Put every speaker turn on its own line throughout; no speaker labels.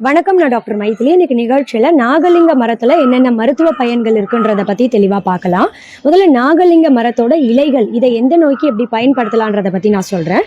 வணக்கம் நான் டாக்டர் மைத்திலி இன்னைக்கு நிகழ்ச்சியில நாகலிங்க மரத்துல என்னென்ன மருத்துவ பயன்கள் இருக்குன்றத பத்தி தெளிவா பார்க்கலாம். முதல்ல நாகலிங்க மரத்தோட இலைகள் இதை எந்த நோய்க்கு எப்படி பயன்படுத்தலான்றத பத்தி நான் சொல்றேன்.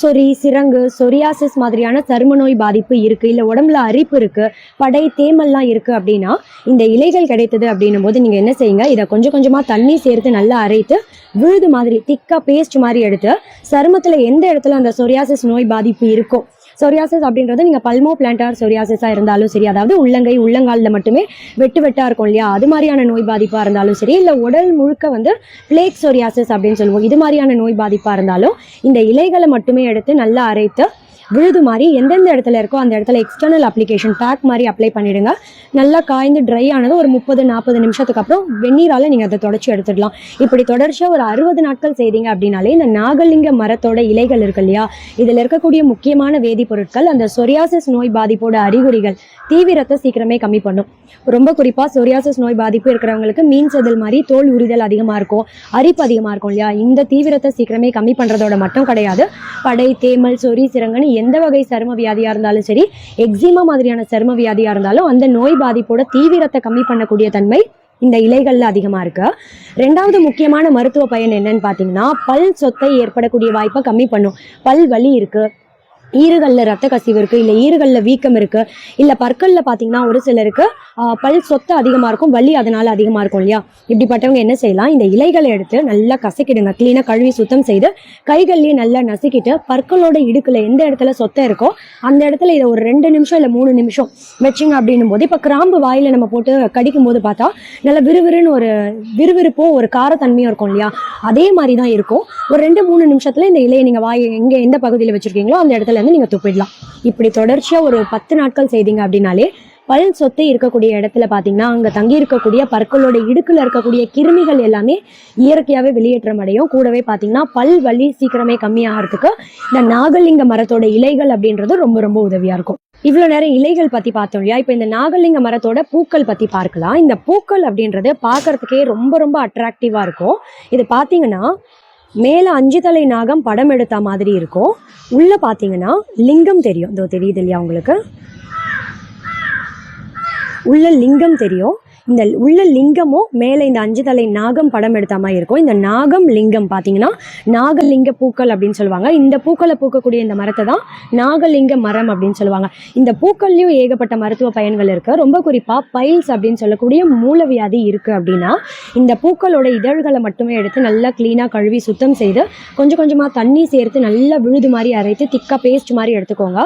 சொரி சிரங்கு சொரியாசிஸ் மாதிரியான சரும நோய் பாதிப்பு இருக்கு இல்ல உடம்புல அரிப்பு இருக்கு படை தேமல்லாம் இருக்கு அப்படின்னா இந்த இலைகள் கிடைத்தது அப்படின்னும் போது நீங்க என்ன செய்யுங்க இதை கொஞ்சம் கொஞ்சமா தண்ணி சேர்த்து நல்லா அரைத்து விழுது மாதிரி திக்கா பேஸ்ட் மாதிரி எடுத்து சருமத்துல எந்த இடத்துல அந்த சொரியாசிஸ் நோய் பாதிப்பு இருக்கோ சொரியாசிஸ் அப்படின்றது நீங்கள் பல்மோ பிளான்டார் சொரியாசிஸா இருந்தாலும் சரி அதாவது உள்ளங்கை உள்ளங்காலில் மட்டுமே வெட்டு வெட்டாக இருக்கும் இல்லையா? அது மாதிரியான நோய் பாதிப்பாக இருந்தாலும் சரி இல்லை உடல் முழுக்க வந்து பிளேக் சொரியாசிஸ் அப்படின்னு சொல்லுவோம். இது மாதிரியான நோய் பாதிப்பாக இருந்தாலும் இந்த இலைகளை மட்டுமே எடுத்து நல்லா அரைத்து விழுது மாதிரி எந்தெந்த இடத்துல இருக்கோ அந்த இடத்துல எக்ஸ்டர்னல் அப்ளிகேஷன் பேக் மாதிரி அப்ளை பண்ணிடுங்க. நல்லா காய்ந்து ட்ரை ஆனது ஒரு முப்பது நாற்பது நிமிஷத்துக்கு அப்புறம் வெந்நீரால் நீங்கள் அதை தொடச்சி எடுத்துடலாம். இப்படி தொடர்ச்சியாக ஒரு அறுபது நாட்கள் செய்தீங்க அப்படின்னாலே இந்த நாகலிங்க மரத்தோட இலைகள் இருக்கு இல்லையா? இதில் இருக்கக்கூடிய முக்கியமான வேதிப்பொருட்கள் அந்த சொரியாசிஸ் நோய் பாதிப்போட அறிகுறிகள் தீவிரத்தை சீக்கிரமே கம்மி பண்ணும். ரொம்ப குறிப்பாக சொரியாசிஸ் நோய் பாதிப்பு இருக்கிறவங்களுக்கு மீன் செதில் மாதிரி தோல் உரிதல் அதிகமாக இருக்கும் அரிப்பு அதிகமாக இருக்கும் இல்லையா? இந்த தீவிரத்தை சீக்கிரமே கம்மி பண்ணுறதோட மட்டும் கிடையாது. படை தேமல் சொறி சிறங்கன்னு எந்த வகை சரும வியாதியாக இருந்தாலும் சரி எக்ஸிமா மாதிரியான சரும வியாதியாக இருந்தாலும் அந்த நோய் பாதிப்போட தீவிரத்தை கம்மி பண்ணக்கூடிய தன்மை இந்த இலைகள்ல அதிகமா இருக்கு. ரெண்டாவது முக்கியமான மருத்துவ பயன் என்னன்னு பாத்தீங்கன்னா பல் சொத்தை ஏற்படக்கூடிய வாய்ப்பை கம்மி பண்ணும். பல் வலி இருக்கு. ஈறுகளில் ரத்த கசிவு இருக்கு இல்ல ஈறுகளில் வீக்கம் இருக்கு இல்ல பற்கள்ல பாத்தீங்கன்னா ஒரு சிலருக்கு பல் சொத்து அதிகமா இருக்கும் வலி அதனால அதிகமா இருக்கும் இல்லையா? இப்படிப்பட்டவங்க என்ன செய்யலாம்? இந்த இலைகளை எடுத்து நல்லா கசக்கிடுங்க. க்ளீனாக கழுவி சுத்தம் செய்து கைகள்லேயே நல்லா நசுக்கிட்டு பற்களோட இடுக்குல எந்த இடத்துல சொத்தை இருக்கோ அந்த இடத்துல இதை ஒரு ரெண்டு நிமிஷம் இல்ல மூணு நிமிஷம் வச்சிங்க அப்படின்னும் போது இப்போ கிராம்பு வாயில நம்ம போட்டு கடிக்கும் போது பார்த்தா நல்லா விறுவிறுன்னு ஒரு விறுவிறுப்பும் ஒரு காரத்தன்மையும் இருக்கும் இல்லையா? அதே மாதிரி தான் இருக்கும். ஒரு ரெண்டு மூணு நிமிஷத்துல இந்த இலையை நீங்க வாய் எங்க எந்த பகுதியில் வச்சிருக்கீங்களோ அந்த இடத்துல இருந்து நீங்க துப்பிடலாம். இப்படி தொடர்ச்சியா ஒரு பத்து நாட்கள் செய்தீங்க அப்படின்னாலே பல் சொத்து இருக்கக்கூடிய இடத்துல பாத்தீங்கன்னா அங்கே தங்கி இருக்கக்கூடிய பற்களோட இடுக்குல இருக்கக்கூடிய கிருமிகள் எல்லாமே இயற்கையாகவே வெளியேற்றம் அடையும் கூடவே பாத்தீங்கன்னா பல் வலி சீக்கிரமே கம்மியாகிறதுக்கு இந்த நாகலிங்க மரத்தோட இலைகள் அப்படின்றது ரொம்ப ரொம்ப உதவியா இருக்கும். இவ்வளவு நேரம் இலைகள் பத்தி பார்த்தோம் இல்லையா? இப்போ இந்த நாகலிங்க மரத்தோட பூக்கள் பத்தி பார்க்கலாம். இந்த பூக்கள் அப்படின்றது பார்க்கறதுக்கே ரொம்ப ரொம்ப அட்ராக்டிவா இருக்கும். இது பாத்தீங்கன்னா மேலே அஞ்சு தலை நாகம் படம் எடுத்த மாதிரி இருக்கும். உள்ளே பார்த்தீங்கன்னா லிங்கம் தெரியும். இதோ தெரியுது இல்லையா உங்களுக்கு? உள்ள லிங்கம் தெரியும். இந்த உள்ள லிங்கமும் மேலே இந்த அஞ்சு தலை நாகம் படம் எடுத்த மாதிரி இருக்கும். இந்த நாகம் லிங்கம் பார்த்தீங்கன்னா நாகலிங்க பூக்கள் அப்படின்னு சொல்லுவாங்க. இந்த பூக்களை பூக்கக்கூடிய இந்த மரத்தை தான் நாகலிங்க மரம் அப்படின்னு சொல்லுவாங்க. இந்த பூக்கள்லயும் ஏகப்பட்ட மருத்துவ பயன்கள் இருக்கு. ரொம்ப குறிப்பாக பைல்ஸ் அப்படின்னு சொல்லக்கூடிய மூலவியாதி இருக்கு அப்படின்னா இந்த பூக்களோட இதழ்களை மட்டுமே எடுத்து நல்லா கிளீனா கழுவி சுத்தம் செய்து கொஞ்சம் கொஞ்சமா தண்ணி சேர்த்து நல்லா விழுது மாதிரி அரைத்து திக்காக பேஸ்ட் மாதிரி எடுத்துக்கோங்க.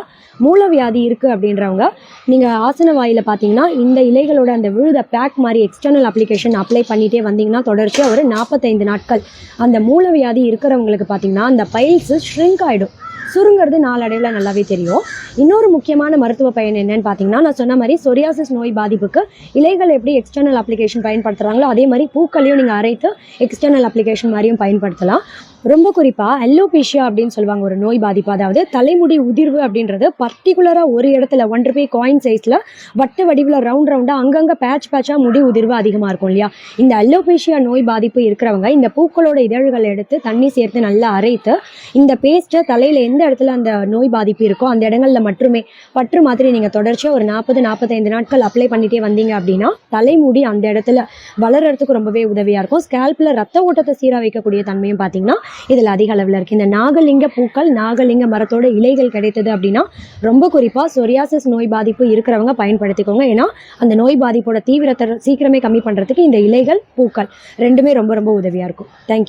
மூலவியாதி இருக்கு அப்படின்றவங்க நீங்க ஆசன வாயில பாத்தீங்கன்னா இந்த இலைகளோட அந்த விழுதை பேக் மாதிரி எக்ஸ்டர்னல் அப்ளிகேஷன் அப்ளை பண்ணிட்டே வந்தீங்கன்னா தொடர்ச்சியாக ஒரு நாற்பத்தைந்து நாட்கள். அந்த மூலவியாதி இருக்கிறவங்களுக்கு பார்த்தீங்கன்னா அந்த பைல்ஸ் ஷ்ரிங்க் ஆயிடும். சுருங்கிறது நாளடைவில் நல்லாவே தெரியும். இன்னொரு முக்கியமான மருத்துவ பயன் என்னன்னு பார்த்தீங்கன்னா நான் சொன்ன மாதிரி சொரியாசிஸ் நோய் பாதிப்புக்கு இலைகள் எப்படி எக்ஸ்டர்னல் அப்ளிகேஷன் பயன்படுத்துறாங்களோ அதே மாதிரி பூக்களையும் நீங்கள் அரைத்து எக்ஸ்டர்னல் அப்ளிகேஷன் மாதிரியும் பயன்படுத்தலாம். ரொம்ப குறிப்பாக அல்லோபேஷியா அப்படின்னு சொல்லுவாங்க ஒரு நோய் பாதிப்பு. அதாவது தலைமுடி உதிர்வு அப்படின்றது பர்டிகுலராக ஒரு இடத்துல ஒன் ருபி காயின் சைஸில் வட்ட வடிவில் ரவுண்ட் ரவுண்டாக அங்கங்கே பேட்ச் பேட்சாக முடி உதிர்வு அதிகமாக இருக்கும் இல்லையா? இந்த அல்லோபேஷியா நோய் பாதிப்பு இருக்கிறவங்க இந்த பூக்களோட இதழ்களை எடுத்து தண்ணி சேர்த்து நல்லா அரைத்து இந்த பேஸ்ட்டை தலையில் எந்த இடத்துல அந்த நோய் பாதிப்பு இருக்கோ அந்த இடங்களில் மட்டுமே பற்று மாதிரி நீங்கள் தொடர்ச்சியாக ஒரு நாற்பது நாற்பத்தைந்து நாட்கள் அப்ளை பண்ணிட்டே வந்தீங்க அப்படின்னா தலைமுடி அந்த இடத்துல வளர்கிறதுக்கு ரொம்பவே உதவியாக இருக்கும். ஸ்கேல்பில் ரத்த ஓட்டத்தை சீராக வைக்கக்கூடிய தன்மையும் பார்த்தீங்கன்னா இதுல அதிக அளவுல இருக்கு. இந்த நாகலிங்க பூக்கள் நாகலிங்க மரத்தோட இலைகள் கிடைத்தது அப்படின்னா ரொம்ப குறிப்பா சொரியாசிஸ் நோய் பாதிப்பு இருக்கிறவங்க பயன்படுத்திக்கோங்க. ஏன்னா அந்த நோய் பாதிப்போட தீவிரத்தை சீக்கிரமே கம்மி பண்றதுக்கு இந்த இலைகள் பூக்கள் ரெண்டுமே ரொம்ப ரொம்ப உதவியா இருக்கும். தேங்க்யூ